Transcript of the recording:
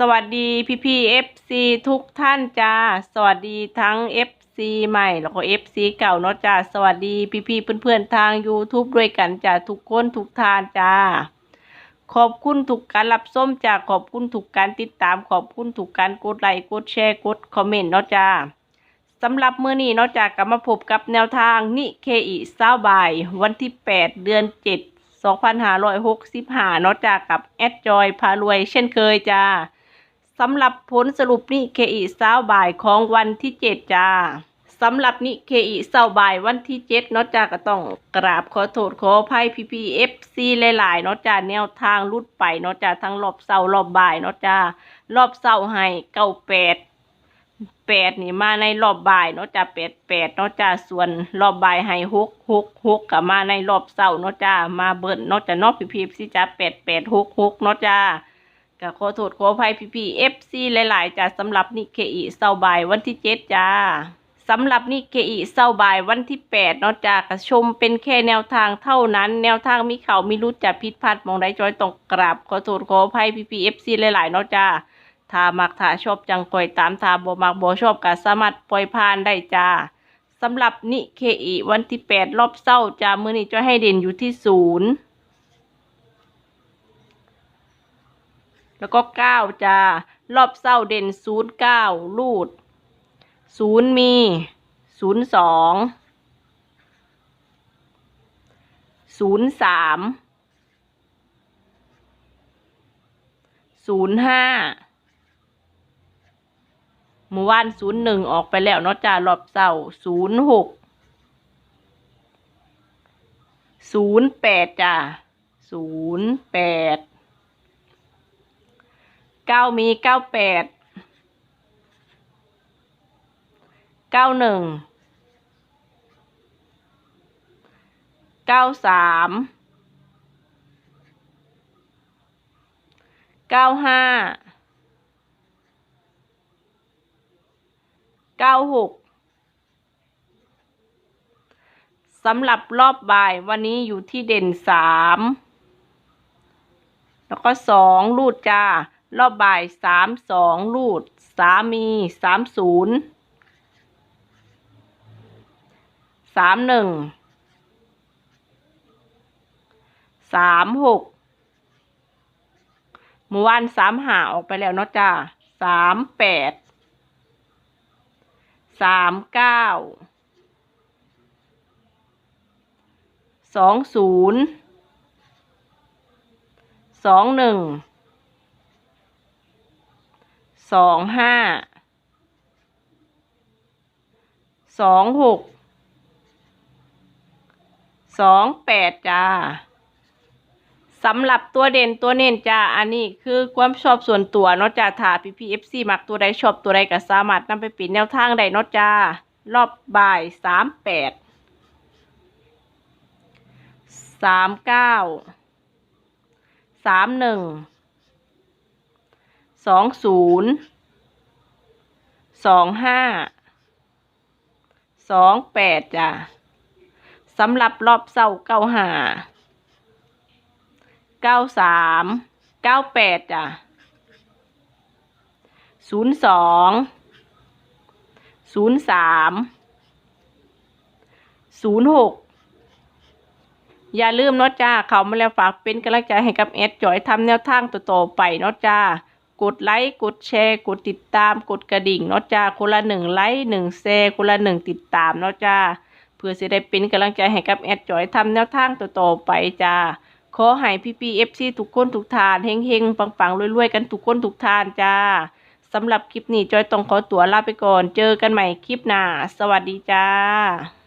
สวัสดีพี่พี่เอฟซีทุกท่านจ้า สวัสดีทั้งเอฟซีใหม่แล้วก็เอฟซีเก่าเนาะจ้า สวัสดีพี่พี่เพื่อนๆทาง YouTube ด้วยกันจ้าทุกคนทุกทานจ้า ขอบคุณทุกการรับส้มจ้าขอบคุณทุกการติดตาม ขอบคุณทุกการกดไลค์กดแชร์กดคอมเมนต์เนาะจ้าสำหรับมื้อนี้เนาะจ้ากลับมาพบกับแนวทางนิเคอีเศร้าบายวันที่ 8 เดือน 7 2565เนาะจ้ากับแอดจอยพารวยเช่นเคยจ้า สำหรับผลสรุปนิเคอีเศร้าบ่ายของวันที่เจ็ดจ้าสำหรับนิเคอีเศร้าบ่ายวันที่เจ็ดเนาะจ้าก็ต้องกราบขอโทษขออภัยพี่พีเอฟซีหลายๆเนาะจ้าแนวทางรุดไปเนาะจ้าทั้งรอบเศร้ารอบบ่ายเนาะจ้ารอบเศร้าให้เก้าแปดแปดนี่มาในรอบบ่ายเนาะจ้าแปดแปดเนาะจ้าส่วนรอบบ่ายให้หกหกหกกับมาในรอบเศร้าเนาะจ้ามาเบิร์นเนาะจ้านอกพี่พีซีจ้าแปดแปดหกหกเนาะจ้า ก็ขอโทษขออภัยพี่พี่เอฟซีหลาย ๆจ้าสำหรับนิเคอีเศร้าบ่ายวันที่เจ็ดจ้าสำหรับนิเคอีเศร้าบ่ายวันที่แปดเนาะจ้ากระชมเป็นแค่แนวทางเท่านั้น แนวทางมีเขามีรุดจะผิดพลาดมองได้จอยต้องกราบขอโทษขออภัยพี่พี่เอฟซีหลาย ๆ เนาะจ้าถ้ามักถ้าชอบจังปล่อยตามถ้าบ่มักบ่ชอบก็สามารถปล่อยผ่านได้จ้าสำหรับนิเคอีวันที่แปดรอบเศร้าจ้ามือนี้จะให้เด่นอยู่ที่ศูนย์ แล้วก็เก้าจ้ารอบเศร้าเด่นศูนย์เก้ารูดศูนย์มีศูนย์สองศูนย์สามศูนย์ห้าหมู่บ้านศูนย์หนึ่งออกไปแล้วเนาะจ้ารอบเศร้าศูนย์หกศูนย์แปดจ้าศูนย์แปด เก้ามีเก้าแปดเก้าหนึ่งเก้าสามเก้าห้าเก้าหกสำหรับรอบบ่ายวันนี้อยู่ที่เด่นสามแล้วก็สองรูดจ้า รอบบ่ายสามสองรูดสามีสามศูนย์สามหนึ่งสามหกเมื่อวานสามหาออกไปแล้วเนาะจ้าสามแปดสามเก้าสองศูนย์สองหนึ่ง สองห้าสองหกสองแปดจ้าสำหรับตัวเด่นตัวเน้นจ้าอันนี้คือความชอบส่วนตัวเนาะจ้าถ้าพีพีเอฟซีมักตัวใดชอบตัวใดก็สามารถนำไปปิดแนวทางได้เนาะจ้ารอบบ่ายสามแปดสามเก้าสามหนึ่ง สองศูนย์สองห้าสองแปดจ้ะสำหรับรอบเศร้าเก้าห้าเก้าสามเก้าแปดจ้ะศูนย์สองศูนย์สามศูนย์หกอย่าลืมเนาะจ้า เขามาแล้วฝากเป็นกำลังใจให้กับแอดจอยทำแนวทางต่อๆไปเนาะจ้า กดไลค์กดแชร์ กดติดตามกดกระดิ่งเนาะจ้าคนละหนึ่งไลค์หนึ่งแชร์คนละหนึ่งติดตามเนาะจ้าเพื่อจะได้เป็นกำลังใจให้กับแอดจอยทำแนวทางต่อๆไปจ้าขอให้พี่พีเอฟซีทุกคนทุกทานเฮงเฮงปังปังรวยๆ กันทุกคนทุกทานจ้าสำหรับคลิปนี้จอยต้องขอตัวลาไปก่อน เจอกันใหม่คลิปหน้า สวัสดีจ้า